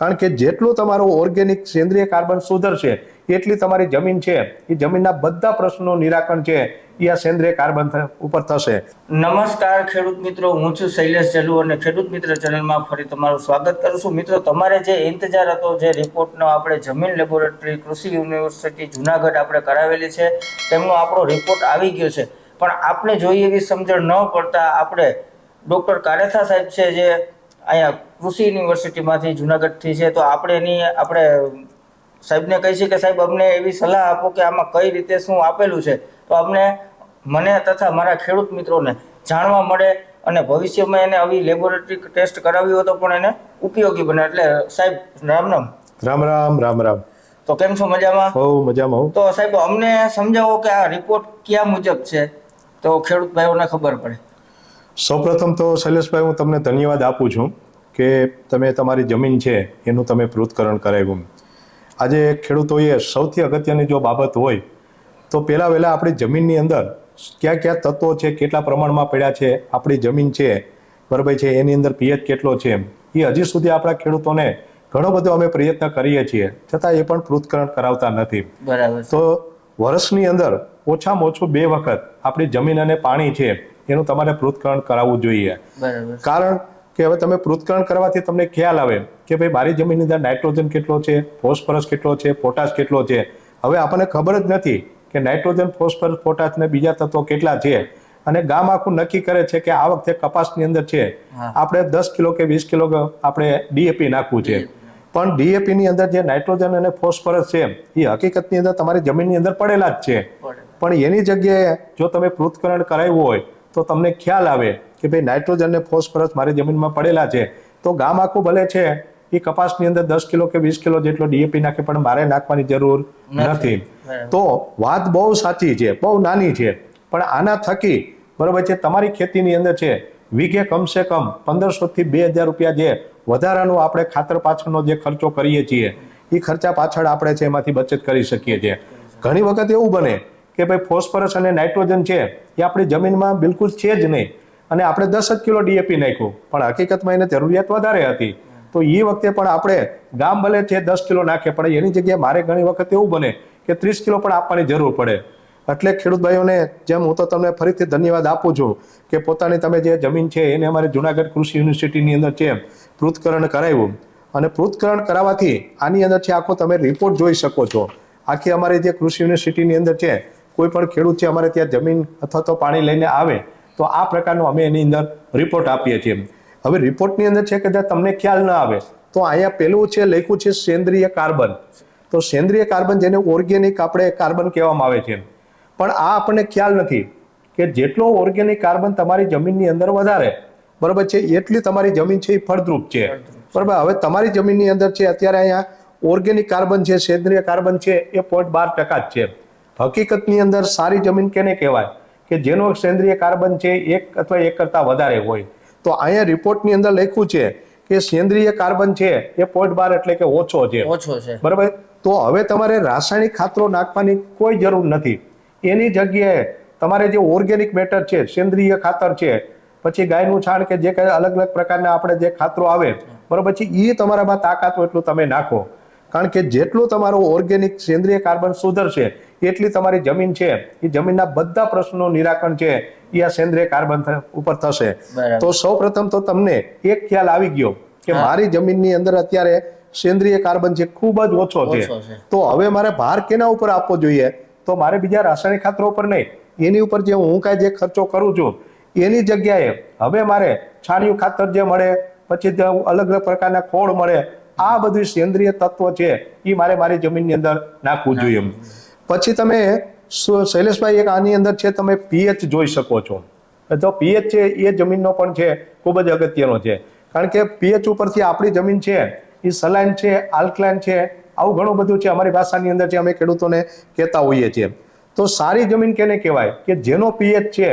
કારણ કે જેટલું તમારું ઓર્ગેનિક સેન્દ્રિય કાર્બન સુધરશે, એટલી તમારી જમીન છે, એ જમીનના બધા પ્રશ્નોનું નિરાકરણ છે, એ આ સેન્દ્રિય કાર્બન ઉપર થશે. નમસ્કાર ખેડૂત મિત્રો, હું છું શૈલેષ જલુ અને ખેડૂત મિત્ર ચેનલમાં ફરી તમારું સ્વાગત કરું છું. મિત્રો, તમારે જે ઇંતજાર હતો, જે રિપોર્ટનો આપણે જમીન લેબોરેટરી કૃષિ યુનિવર્સિટી જુનાગઢ આપણે કરાવેલી છે, તેમનો આપણો રિપોર્ટ આવી ગયો છે. પણ આપણે જોઈએ એવી સમજણ ન પડતા આપણે ડૉક્ટર કારેથા સાહેબ છે, જે અહીંયા કૃષિ યુનિવર્સિટીમાંથી જુનાગઢથી છે તો આપણે એની આપણે સાહેબને કહી છીએ કે સાહેબ અમને એવી સલાહ આપો કે આમાં કઈ રીતે શું આપેલું છે. તો અમને મને તથા મારા ખેડૂત મિત્રોને જાણવા મળે અને ભવિષ્યમાં એને આવી લેબોરેટરી ટેસ્ટ કરાવી હોય તો પણ એને ઉપયોગી બને. એટલે સાહેબ રામ રામ. રામ રામ રામ રામ. તો કેમ છો મજામાં? હો મજામાં હું. તો સાહેબ અમને સમજાવો કે આ રિપોર્ટ ક્યાં મુજબ છે? તો ખેડૂત ભાઈઓને ખબર પડે. સૌપ્રથમ તો શૈલેષભાઈ હું તમને ધન્યવાદ આપું છું. કે તમે તમારી જમીન છે એનું તમે પૃથ્થકરણ કરાવ્યું આજે ખેડૂતોએ સૌથી અગત્યની જો બાબત હોય તો પહેલાં વહેલા આપણી જમીનની અંદર કયા કયા તત્વો છે કેટલા પ્રમાણમાં પડ્યા છે આપણી જમીન છે બરાબર છે એની અંદર પીએચ કેટલો છે એ હજી સુધી આપણા ખેડૂતોને ઘણો બધો અમે પ્રયત્ન કરીએ છીએ છતાં એ પણ પૃથ્થકરણ કરાવતા નથી. બરાબર તો વર્ષની અંદર ઓછામાં ઓછું બે વખત આપણી જમીન અને પાણી છે એનું તમારે પૃથ્થકરણ કરાવવું જોઈએ. કારણ કે હવે તમે પૃથ્થકરણ કરવાથી તમને ખ્યાલ આવે કે ભાઈ મારી જમીનની અંદર નાઇટ્રોજન કેટલો છે ફોસ્ફરસ કેટલો છે પોટાશ કેટલો છે. હવે આપણને ખબર જ નથી કે નાઇટ્રોજન ફોસ્ફરસ પોટાશ ને બીજા તત્વો કેટલા છે. અને ગામ આખું નક્કી કરે છે કે આ વખતે કપાસની અંદર છે. આપણે દસ કિલો કે વીસ કિલો આપણે ડીએપી નાખવું છે. પણ ડીએપી ની અંદર જે નાઇટ્રોજન અને ફોસ્ફરસ છે એ હકીકતની અંદર તમારી જમીનની અંદર પડેલા જ છે. પણ એની જગ્યાએ જો તમે પૃથ્થકરણ કરાવ્યું હોય તો તમને ખ્યાલ આવે કે ભાઈ નાઇટ્રોજન અને ફોસ્ફરસ મારી જમીનમાં પડેલા છે. તો ગામ આખું ભલે છે એ કપાસની અંદર દસ કિલો કે વીસ કિલો જેટલો ડીએપી નાખે પણ મારે નાખવાની જરૂર નથી. તો વાત બહુ સાચી છે બહુ નાની છે પણ આના થકી બરોબર છે તમારી ખેતીની અંદર છે વીઘે કમસે કમ પંદરસો થી બે હજાર રૂપિયા જે વધારાનો આપણે ખાતર પાછળનો જે ખર્ચો કરીએ છીએ એ ખર્ચા પાછળ આપણે છે એમાંથી બચત કરી શકીએ છીએ. ઘણી વખત એવું બને કે ભાઈ ફોસ્ફરસ અને નાઇટ્રોજન છે, એ આપણી જમીનમાં બિલકુલ છે જ નહીં. અને આપણે દસ જ કિલો ડીએપી નાખ્યું. પણ હકીકતમાં એને જરૂરિયાત વધારે હતી. તો એ વખતે પણ આપણે ગામ ભલે છે દસ કિલો નાખે, પણ એની જગ્યાએ મારે ઘણી વખત એવું બને કે ત્રીસ કિલો પણ આપવાની જરૂર પડે. એટલે ખેડૂત ભાઈઓને જેમ હું તો તમને ફરીથી ધન્યવાદ આપું છું કે પોતાની તમે જે જમીન છે, એને અમારે જુનાગઢ કૃષિ યુનિવર્સિટીની અંદર છે, પૃથ્થકરણ કરાવ્યું અને પૃથ્થકરણ કરાવવાથી આની અંદર છે, આખો તમે રિપોર્ટ જોઈ શકો છો. આખી અમારી જે કૃષિ યુનિવર્સિટીની અંદર છે કોઈ પણ ખેડૂત છે અમારે ત્યાં જમીન અથવા તો પાણી લઈને આવે, તો આ પ્રકારનો અમે એની અંદર રિપોર્ટ આપીએ છીએ. હવે રિપોર્ટની અંદર છે કે જો તમને ખ્યાલ ન આવે, તો અહીંયા પેલું છે, લખ્યું છે સેન્દ્રિય કાર્બન. તો સેન્દ્રિય કાર્બન જેને ઓર્ગેનિક આપણે કાર્બન કહેવામાં આવે છે. પણ આ આપણને ખ્યાલ નથી કે જેટલો ઓર્ગેનિક કાર્બન તમારી જમીનની અંદર વધારે, બરોબર છે, એટલી તમારી જમીન છે એ ફળદ્રુપ છે. બરોબર, હવે તમારી જમીનની અંદર છે, અત્યારે અહીંયા ઓર્ગેનિક કાર્બન છે, સેન્દ્રિય કાર્બન છે, એ પોઈન્ટ બાર ટકા જ છે. હકીકતની અંદર સારી જમીન કેને કહેવાય? કે જેનો સેન્દ્રિય કાર્બન છે એક અથવા એક કરતાં વધારે હોય. તો અહીંયા રિપોર્ટની અંદર લખ્યું છે કે સેન્દ્રિય કાર્બન છે એ પોઈન્ટ બાર એટલે કે ઓછો છે. ઓછો છે. બરાબર? તો હવે તમારે રાસાયણિક ખાતરો નાખવાની કોઈ જરૂર નથી. એની જગ્યાએ તમારે જે ઓર્ગેનિક મેટર છે સેન્દ્રિય ખાતર છે પછી ગાયનું છાણ કે જે કઈ અલગ અલગ પ્રકારના આપણે જે ખાતરો આવે બરાબર? પછી એ તમારામાં તાકાત એટલું તમે નાખો. કારણ કે જેટલું તમારું ઓર્ગેનિક સેન્દ્રિય કાર્બન સુધરશે એટલી તમારી જમીન છે એ જમીનના બધા પ્રશ્નો નિરાકરણ છે એ આ સેન્દ્રિય કાર્બન ઉપર થશે. તો તો સૌપ્રથમ તો તમને એક ખ્યાલ આવી ગયો કે મારી જમીનની અંદર અત્યારે સેન્દ્રિય કાર્બન છે ખૂબ જ ઓછો છે. તો હવે મારે ભાર કેના ઉપર આપવો જોઈએ? તો મારે બીજા રાસાયણિક ખાતરો ઉપર નહીં. એની ઉપર જે હું કાંઈ જે ખર્ચો કરું છું એની જગ્યાએ હવે મારે છાણિયું ખાતર જે મળે પછી અલગ અલગ પ્રકારના ખોળ મળે આ બધું સેન્દ્રિય તત્વો છે એ મારે મારી જમીનની અંદર નાખવું જોઈએ પછી તમે શૈલેષભાઈ એક આની અંદર છે તમે પીએચ જોઈ શકો છો. તો પીએચ છે એ જમીનનો પણ છે ખૂબ જ અગત્યનો છે. કારણ કે પીએચ ઉપરથી આપણી જમીન છે એ સલાઇન છે આલ્કલાઇન છે આવું ઘણું બધું છે અમારી ભાષાની અંદર છે અમે ખેડૂતોને કહેતા હોઈએ છીએ. તો સારી જમીન કેને કહેવાય? કે જેનો પીએચ છે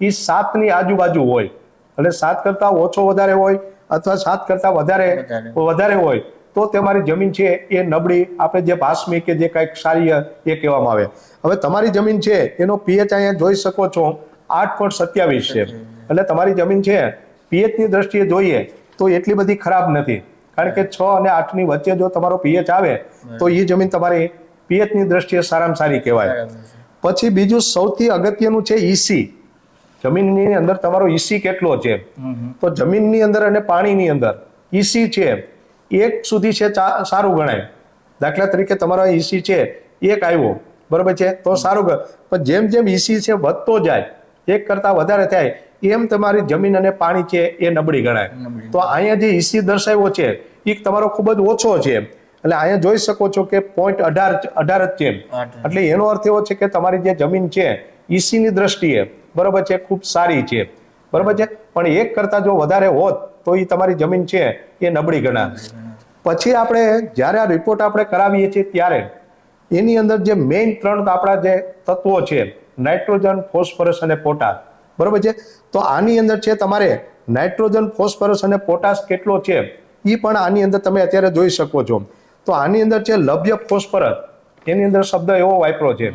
એ સાતની આજુબાજુ હોય. એટલે સાત કરતાં ઓછો વધારે હોય અથવા સાત કરતાં વધારે વધારે. હોય તો તમારી જમીન છે એ નબળી. આપણે જે ભાસ્મી કે જે કંઈક સારી એ કહેવામાં આવે. હવે તમારી જમીન છે એનો પીએચ અહીંયા જોઈ શકો છો આઠ પોઈન્ટ સત્યાવીસ છે. એટલે તમારી જમીન છે પીએચની દ્રષ્ટિએ જોઈએ તો એટલી બધી ખરાબ નથી. કારણ કે છ અને આઠની વચ્ચે જો તમારો પીએચ આવે તો એ જમીન તમારી પીએચની દ્રષ્ટિએ સારામાં સારી કહેવાય. પછી બીજું સૌથી અગત્યનું છે ઈસી જમીનની અંદર તમારો ઈસી કેટલો છે. તો જમીનની અંદર અને પાણીની અંદર ઈસી છે એક સુધી છે સારું ગણાય. દાખલા તરીકે તમારો ઈસી છે એક આવ્યો. બરોબર છે? તો સારું પણ જેમ જેમ ઈસી છે વધતો જાય એક કરતા વધારે થાય એમ તમારી જમીન અને પાણી છે એ નબળી ગણાય. તો અહીંયા જે ઈસી દર્શાવ્યો છે એ તમારો ખૂબ જ ઓછો છે. એટલે અહીંયા જોઈ શકો છો કે પોઈન્ટ અઢાર અઢાર જ છે. એટલે એનો અર્થ એવો છે કે તમારી જે જમીન છે ઈસીની દ્રષ્ટિએ બરોબર છે, ખૂબ સારી છે. બરોબર છે? પણ એક કરતા જો વધારે હોત, તો એ તમારી જમીન છે, એ નબળી ગણાય પછી આપણે જ્યારે આ રિપોર્ટ આપણે કરાવીએ છીએ ત્યારે એની અંદર જે મેઇન ત્રણ આપણા જે તત્વો છે નાઇટ્રોજન ફોસ્ફરસ અને પોટાશ બરોબર છે? તો આની અંદર છે તમારે નાઇટ્રોજન ફોસ્ફરસ અને પોટાશ કેટલો છે એ પણ આની અંદર તમે અત્યારે જોઈ શકો છો. તો આની અંદર છે, લભ્ય ફોસ્ફરસ એની અંદર શબ્દ એવો વાપરો છે.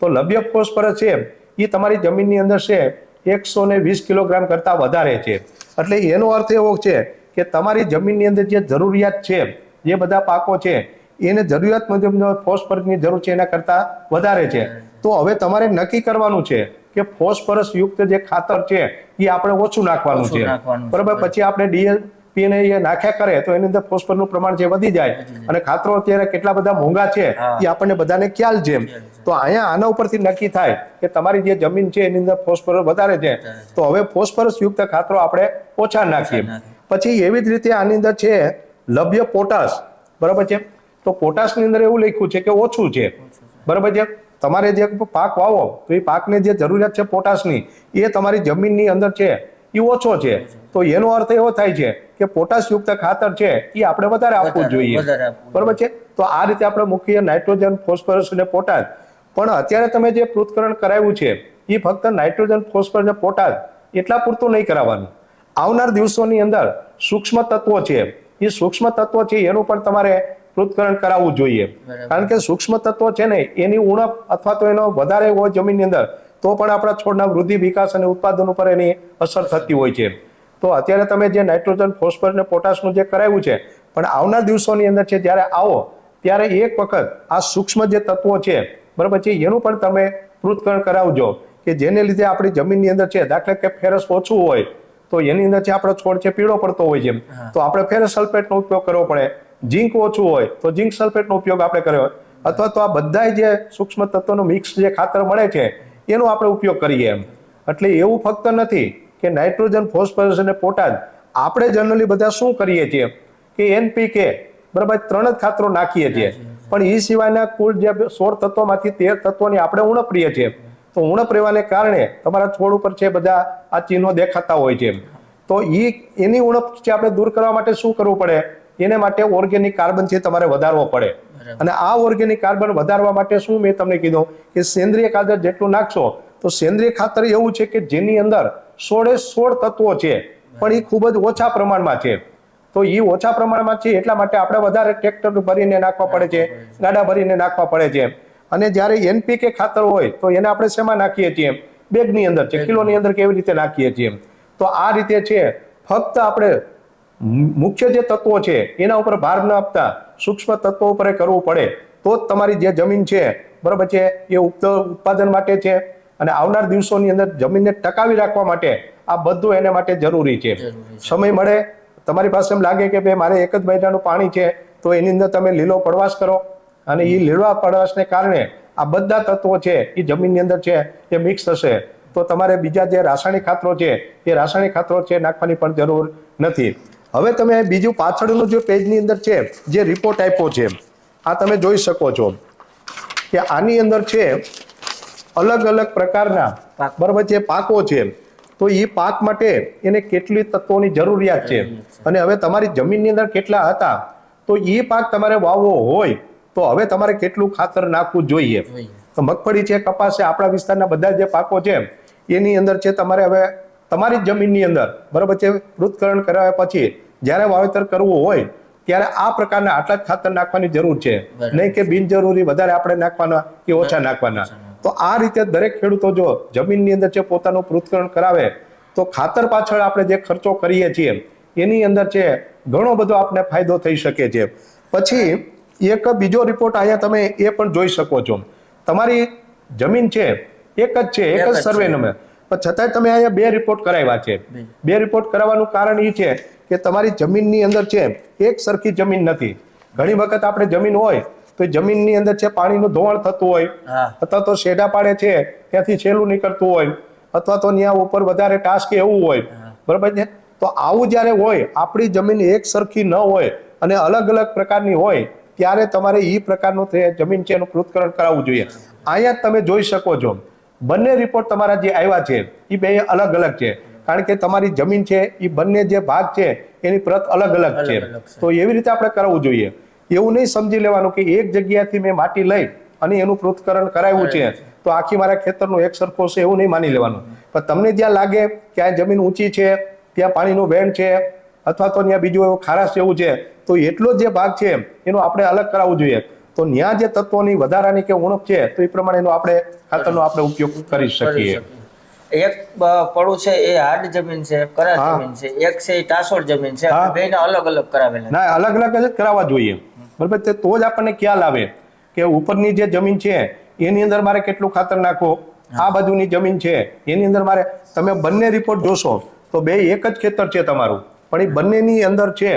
તો લભ્ય ફોસ્ફરસ છે એ તમારી જમીનની અંદર છે એકસો ને વીસ કિલોગ્રામ કરતાં વધારે છે. એટલે એનો અર્થ એવો છે કે તમારી જમીનની અંદર જે જરૂરિયાત છે જે બધા પાકો છે એને જરૂરિયાત મુજબનો ફોસ્ફરસની જરૂર છે એના કરતાં વધારે છે. તો હવે તમારે નક્કી કરવાનું છે કે ફોસ્ફરસ યુક્ત જે ખાતર છે એ આપણે ઓછું નાખવાનું છે. બરાબર? પછી આપણે ડીએલ ને એ નાખ્યા કરે તો એની અંદર ફોસ્ફરસનું પ્રમાણ જે વધી જાય અને ખાતરો અત્યારે કેટલા બધા મોંઘા છે એ આપણને બધાને ખ્યાલ છે. તો અહીંયા આના ઉપરથી નક્કી થાય કે તમારી જે જમીન છે એની અંદર ફોસ્ફરસ વધારે છે. તો હવે ફોસ્ફરસ યુક્ત ખાતરો આપણે ઓછા નાખીએ. પછી એવી જ રીતે આની અંદર છે લભ્ય પોટાશ. બરાબર છે? તો પોટાશની અંદર એવું લખ્યું છે કે ઓછું છે. બરાબર છે? તમારે જે પાક વાવો તો એ પાકને જે જરૂરિયાત છે પોટાશની એ તમારી જમીનની અંદર છે એ ઓછો છે. તો એનો અર્થ એવો થાય છે કે પોટાશ યુક્ત ખાતર છે એ આપણે વધારે આપવું જોઈએ. બરાબર છે? તો આ રીતે આપણે મુખ્ય નાઇટ્રોજન ફોસ્ફરસ અને પોટાશ પણ અત્યારે તમે જે પૃથ્થકરણ કરાવ્યું છે એ ફક્ત નાઇટ્રોજન ફોસ્ફરસ અને પોટાશ એટલા પૂરતું નહીં કરાવવાનું. આવનાર દિવસોની અંદર સૂક્ષ્મ તત્વો છે એ સૂક્ષ્મ તત્વો છે એનું પણ તમારે પૃથ્થકરણ કરાવવું જોઈએ. કારણ કે સૂક્ષ્મ તત્વો છે ને એની ઉણપ અથવા તો એનો વધારે હોય જમીનની અંદર તો પણ આપણા છોડના વૃદ્ધિ વિકાસ અને ઉત્પાદન ઉપર એની અસર થતી હોય છે. તો અત્યારે તમે જે નાઇટ્રોજન ફોસ્ફરસ અને પોટાશનું જે કરાવ્યું છે પણ આવનાર દિવસોની અંદર છે જ્યારે આવો ત્યારે એક વખત આ સૂક્ષ્મ જે તત્વો છે બરાબર? છે એનું પણ તમે પૃથ્થકરણ કરાવજો કે જેને લીધે આપણી જમીનની અંદર છે દાખલા કે ફેરસ ઓછું હોય તો એની અંદર જે આપણો છોડ છે પીળો પડતો હોય છે તો આપણે ફેરસ સલ્ફેટનો ઉપયોગ કરવો પડે. ઝીંક ઓછું હોય તો ઝીંક સલ્ફેટનો ઉપયોગ આપણે કર્યો. અથવા તો આ બધાય જે સૂક્ષ્મ તત્વોનું મિક્સ જે ખાતર મળે છે એનો આપણે ઉપયોગ કરીએ એમ. એટલે એવું ફક્ત નથી કે નાઇટ્રોજન ફોસ્ફરસ અને પોટાશ આપણે જનરલી બધા શું કરીએ છીએ? કે એનપીકે બરાબર ત્રણ જ ખાતરો નાખીએ છીએ. પણ એ સિવાયના કુલ જે સોળ તત્વોમાંથી તેર તત્વોની આપણે ઉણપ્રિય છીએ. તો ઉણપ રહેવાને કારણે તમારા છોડ ઉપર છે બધા આ ચિહ્નો દેખાતા હોય છે તો એ એની ઉણપ છે આપણે દૂર કરવા માટે શું કરવું પડે? એને માટે ઓર્ગેનિક કાર્બન છે તમારે વધારવો પડે. અને આ ઓર્ગેનિક કાર્બન વધારવા માટે શું મેં તમને કીધું? કે સેન્દ્રિય ખાતર જેટલું નાખશો તો સેન્દ્રિય ખાતર એવું છે કે જેની અંદર સોળે સોળ તત્વો છે. પણ એ ખૂબ જ ઓછા પ્રમાણમાં છે. તો એ ઓછા પ્રમાણમાં છે એટલા માટે આપણે વધારે ટ્રેક્ટર ભરીને નાખવા પડે છે ગાડા ભરીને નાખવા પડે છે. અને જ્યારે એનપીકે ખાતર હોય તો એને આપણે શેમાં નાખીએ છીએ? બેગની અંદર છે કિલોની અંદર કેવી રીતે નાખીએ છીએ? તો આ રીતે છે ફક્ત આપણે મુખ્ય જે તત્વો છે એના ઉપર ભાર ન આપતા સૂક્ષ્મ તત્વો ઉપર કરવું પડે. તો જ તમારી જે જમીન છે બરાબર છે એ ઉત્પાદન માટે છે. અને આવનાર દિવસોની અંદર જમીનને ટકાવી રાખવા માટે આ બધું એને માટે જરૂરી છે. સમય મળે તમારી પાસે એમ લાગે કે ભાઈ મારે એક જ મહિનાનું પાણી છે તો એની અંદર તમે લીલો પડવાશ કરો. અને એ લીલા પડવાશને કારણે આ બધા તત્વો છે એ જમીનની અંદર છે એ મિક્સ થશે. તો તમારે બીજા જે રાસાયણિક ખાતરો છે એ રાસાયણિક ખાતરો છે નાખવાની પણ જરૂર નથી. હવે તમે બીજું પાછળનું જે પેજની અંદર છે જે રિપોર્ટ આપ્યો છે આ તમે જોઈ શકો છો કે આની અંદર છે અલગ અલગ પ્રકારના. બરાબર જે પાકો છે તો એ પાક માટે એને કેટલી તત્વોની જરૂરિયાત છે? અને હવે તમારી જમીનની અંદર કેટલા હતા? તો એ પાક તમારે વાવવો હોય તો હવે તમારે કેટલું ખાતર નાખવું જોઈએ? તો મગફળી છે કપાસ છે આપણા વિસ્તારના બધા જે પાકો છે એની અંદર છે તમારે હવે તમારી જમીનની અંદર બરાબર છે પૃથ્થકરણ કરાવ્યા પછી જ્યારે વાવેતર કરવું હોય ત્યારે આ પ્રકારના આટલા જ ખાતર નાખવાની જરૂર છે. નહીં કે બિનજરૂરી વધારે આપણે નાખવાના કે ઓછા નાખવાના. તો આ રીતે દરેક ખેડૂતો જો જમીનની અંદર છે પોતાનું પૃથ્થકરણ કરાવે તો ખાતર પાછળ આપણે જે ખર્ચો કરીએ છીએ એની અંદર છે ઘણો બધો આપને ફાયદો થઈ શકે છે. પછી એક બીજો રિપોર્ટ અહીંયા તમે એ પણ જોઈ શકો છો. તમારી જમીન છે એક જ છે એક જ સર્વે નંબર. પણ છતાંય તમે અહીંયા બે રિપોર્ટ કરાવ્યા છે. બે. રિપોર્ટ કરાવવાનું કારણ એ છે કે તમારી જમીનની અંદર છે એક સરખી જમીન નથી. ઘણી વખત આપણે જમીન હોય તો જમીનની અંદર છે પાણીનું ધોવાણ થતું હોય અથવા તો શેઢા પાડે છે ત્યાંથી છેલું નીકળતું હોય અથવા તો ત્યાં ઉપર વધારે ટાસ્ક એવું હોય બરાબર છે? તો આવું જ્યારે હોય આપણી જમીન એક સરખી ન હોય અને અલગ અલગ પ્રકારની હોય ત્યારે તમારે એ પ્રકારનું જમીન છે એનું પૃથ્થકરણ કરાવવું જોઈએ. અહીંયા તમે જોઈ શકો છો બંને રિપોર્ટ તમારા જે આવ્યા છે એ બે અલગ અલગ છે. કારણ કે તમારી જમીન છે એ બંને જે ભાગ છે એની પ્રત અલગ અલગ છે. અલગ અલગ છે. તો એવી રીતે આપણે કરવું જોઈએ. એવું નહીં સમજી લેવાનું કે એક જગ્યાથી મેં માટી લઈ અને એનું પૃથ્થકરણ કરાવ્યું છે. તો આખી મારા ખેતરનું એક સરખો છે એવું નહીં માની લેવાનું. પણ તમને જ્યાં લાગે કે આ જમીન ઊંચી છે ત્યાં પાણીનું વેણ છે અથવા તો ત્યાં બીજું એવું ખારાશ જેવું છે તો એટલો જ ભાગ છે એનો આપણે અલગ કરાવવું જોઈએ. તો ત્યાં જે તત્વોની વધારાની કે ઉણપ છે તો એ પ્રમાણેનો આપણે ખાતરનો આપણે ઉપયોગ કરી શકીએ. એક પડું છે એ હાર્ડ જમીન છે કરાર. જમીન છે. એક છે એ ટાસોડ જમીન છે. બેને અલગ અલગ કરાવેલા ના અલગ અલગ જ કરાવવા જોઈએ. બરાબર તે તો જ આપણને ખ્યાલ આવે કે ઉપરની જે જમીન છે એની અંદર મારે કેટલું ખાતર નાખો આ બાજુની જમીન છે એની અંદર મારે તમે બંને રિપોર્ટ જોશો તો બે એક જ ખેતર છે તમારું. પણ એ બંનેની અંદર છે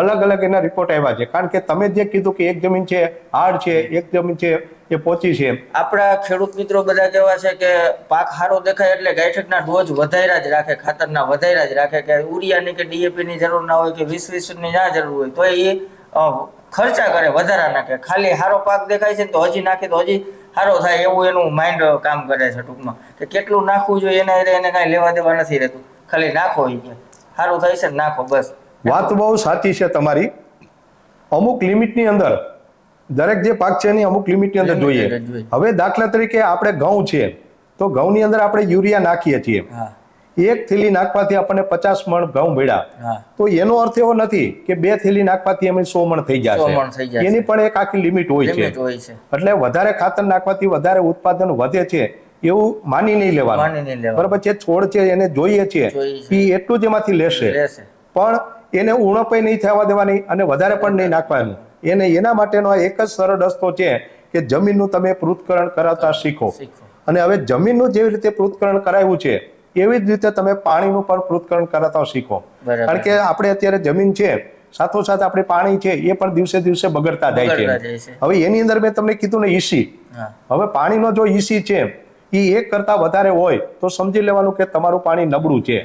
અલગ અલગ એના રિપોર્ટ આવ્યા છે. કારણ કે તમે જે કીધું કે એક જમીન છે હાડ છે એક જમીન છે એ પોચી છે. આપણા ખેડૂત મિત્રો બધા કેવા છે કે પાક સારો દેખાય એટલે ગાયઠકના ડોઝ વધાર્યા જ રાખે ખાતરના વધાર્યા જ રાખે કે યુરિયાની કે ડીએપી ની જરૂર ના હોય કે વીસ વીસની જરૂર હોય તો એ ખર્ચા કરે વધારા નાખે. ખાલી સારો પાક દેખાય છે તો હજી નાખે તો હજી સારો થાય એવું એનું માઇન્ડ કામ કરે છે ટૂંકમાં. કે કેટલું નાખવું જોઈએ એના એને કાંઈ લેવા દેવા નથી રહેતું. ખાલી નાખો એ કે. સારું થાય છે ને નાખો બસ. વાત બહુ સાચી છે તમારી. અમુક લિમિટની અંદર દરેક જે પાક છે એની અમુક લિમિટની અંદર જોઈએ. અંદર જોઈએ. હવે દાખલા તરીકે આપણે ઘઉં છે તો ઘઉંની અંદર આપણે યુરિયા નાખીએ છીએ. હા. એક થેલી નાખવાથી આપણને પચાસ મણ ઘઉં મળ્યા. તો એનો અર્થ એવો નથી કે બે થેલી નાખવાથી અમે સો મણ થઈ જશે. એની પણ એક આખી લિમિટ હોય છે. એટલે વધારે ખાતર નાખવાથી વધારે ઉત્પાદન વધે છે એવું માની નહીં લેવાનું. બરાબર છે છોડ છે એને જોઈએ છે. એ એટલું જ એમાંથી લેશે. પણ એને ઉણપય નહીં થવા દેવાની અને વધારે પણ નહીં નાખવાનું. એને એના માટેનો એક જ સરળ રસ્તો છે કે જમીનનું તમે પૃથ્થકરણ કરાવતા શીખો. શીખો. અને હવે જમીનનું જેવી રીતે પૃથ્થકરણ કરાવ્યું છે એવી જ રીતે તમે પાણીનું પણ પૃથ્થકરણ કરાતા શીખો. કારણ કે આપણે અત્યારે જમીન છે સાથોસાથ આપણે પાણી છે એ પણ દિવસે દિવસે બગડતા જાય છે. હવે એની અંદર મેં તમને કીધું ને ઈસી હા. હવે પાણીનો જો ઈસી છે એ એક કરતા વધારે હોય તો સમજી લેવાનું કે તમારું પાણી નબળું છે.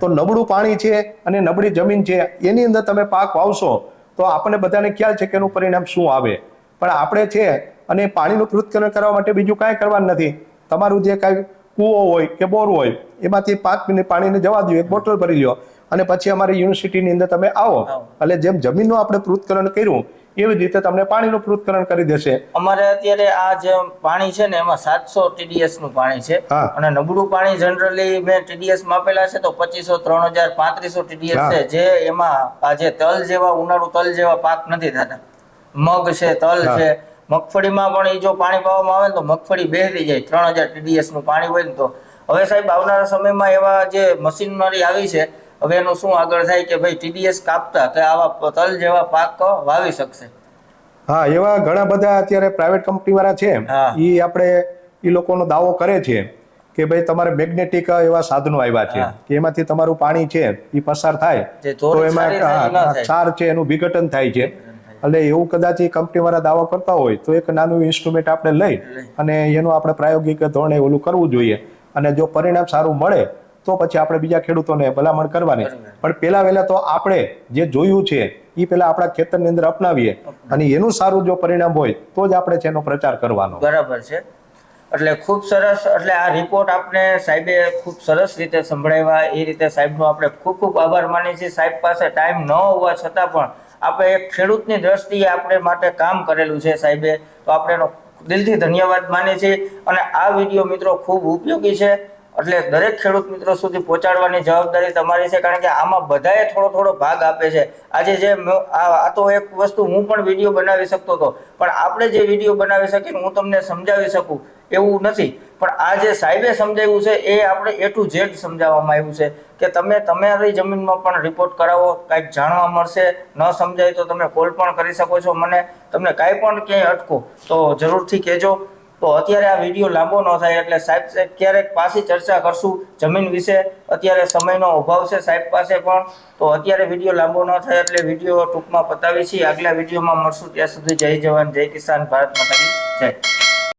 તો નબળું પાણી છે અને નબળી જમીન છે એની અંદર તમે પાક વાવશો તો આપણને બધાને ખ્યાલ છે કે એનું પરિણામ શું આવે. પણ આપણે છે અને પાણીનું પૃથ્થકરણ કરવા માટે બીજું કાંઈ કરવાનું નથી. તમારું જે કાંઈ કૂવો હોય કે બોર હોય એમાંથી પાંચ મિનિટ પાણીને જવા દો એક બોટલ ભરી લ્યો અને પછી અમારી યુનિવર્સિટીની અંદર તમે આવો. એટલે જેમ જમીનનું આપણે પૃથ્થકરણ કર્યું એવી રીતે તમને પાણીનું પૃથ્થકરણ કરી દેશે. અમારે અત્યારે આ જે પાણી છે ને એમાં સાતસો ટીડીએસનું પાણી છે. અને નબળું પાણી જનરલી મેં ટીડીએસ માપેલા છે તો પચીસો ત્રણ હજાર પાંત્રીસો ટીડીએસ છે જે એમાં આ જે તલ જેવા ઉનાળુ તલ જેવા પાક નથી થતા. મગ છે તલ છે મગફળીમાં પણ એ જો પાણી પાવામાં આવે ને તો મગફળી બેસી જાય. ત્રણ હજાર ટીડીએસનું પાણી હોય ને તો. હવે સાહેબ આવનારા સમયમાં એવા જે મશીનરી આવી છે હવે એનું શું આગળ થાય કે ભાઈ ટીડીએસ કાપતા કે આવા તલ જેવા પાક વાવી શકશે. હા એવા ઘણા બધા અત્યારે પ્રાઇવેટ કંપની વાળા છે. એ આપણે એ લોકોનો દાવો કરે છે કે ભાઈ તમારે મેગ્નેટિક એવા સાધનો આવ્યા છે. કે એમાંથી તમારું પાણી છે એ પસાર થાય. તો એમાં. ક્ષાર છે એનું વિઘટન થાય છે. એટલે એવું કદાચ એ કંપની વાળા દાવો કરતા હોય તો એક નાનું ઇન્સ્ટ્રુમેન્ટ આપણે લઈ. અને એનું આપણે પ્રાયોગિક ધોરણે ઓલું કરવું જોઈએ. અને જો પરિણામ સારું મળે તો પછી આપણે બીજા ખેડૂતોને ભલામણ કરવાની. પણ પેલા વહેલા તો આપણે જે જોયું છે એ પેલા આપણા ખેતરની અંદર અપનાવીએ. અને એનું સારું જો પરિણામ હોય તો જ આપણે છે એનો પ્રચાર કરવાનો. બરાબર છે. એટલે ખૂબ સરસ એટલે આ રિપોર્ટ આપણે સાહેબે ખૂબ સરસ રીતે સંભળાવ્યા. એ રીતે સાહેબનો આપણે ખૂબ ખૂબ આભાર માનીએ છીએ. સાહેબ પાસે ટાઈમ ન હોવા છતાં પણ આપણે એક ખેડૂતની દ્રષ્ટિએ આપણે માટે કામ કરેલું છે સાહેબે. તો આપણે એનો દિલથી ધન્યવાદ માનીએ છીએ અને આ વીડિયો મિત્રો ખૂબ ઉપયોગી છે. એટલે દરેક ખેડૂત મિત્રો સુધી પહોંચાડવાની જવાબદારી તમારી છે કારણ કે આમાં બધાએ થોડો થોડો ભાગ આપે છે. આજે જે આ તો એક વસ્તુ હું પણ વીડિયો બનાવી શકતો હતો. પણ આપણે જે વીડિયો બનાવી શકીએ હું તમને સમજાવી શકું. એવું નથી. પણ આ જે સાહેબે સમજાવ્યું છે, એ આપણે એ ટુ ઝેડ સમજાવવામાં આવ્યું છે કે તમે તમારી જમીનમાં પણ રિપોર્ટ કરાવો, કાંઈક જાણવા મળશે, ન સમજાય તો તમે કોલ પણ કરી શકો છો. મને તમને કાંઈ પણ ક્યાંય અટકો, તો જરૂરથી કહેજો. તો અત્યારે આ વીડિયો લાંબો ન થાય એટલે સાહેબ ક્યારેક પાછી ચર્ચા કરશું જમીન વિશે. અત્યારે સમયનો અભાવ છે સાહેબ પાસે પણ. તો અત્યારે વીડિયો લાંબો ન થાય એટલે વીડિયો ટૂંકમાં પતાવી છીએ આગલા વિડીયોમાં મળશું. ત્યાં સુધી જય જવાન, જય કિસાન, ભારત માતા જય.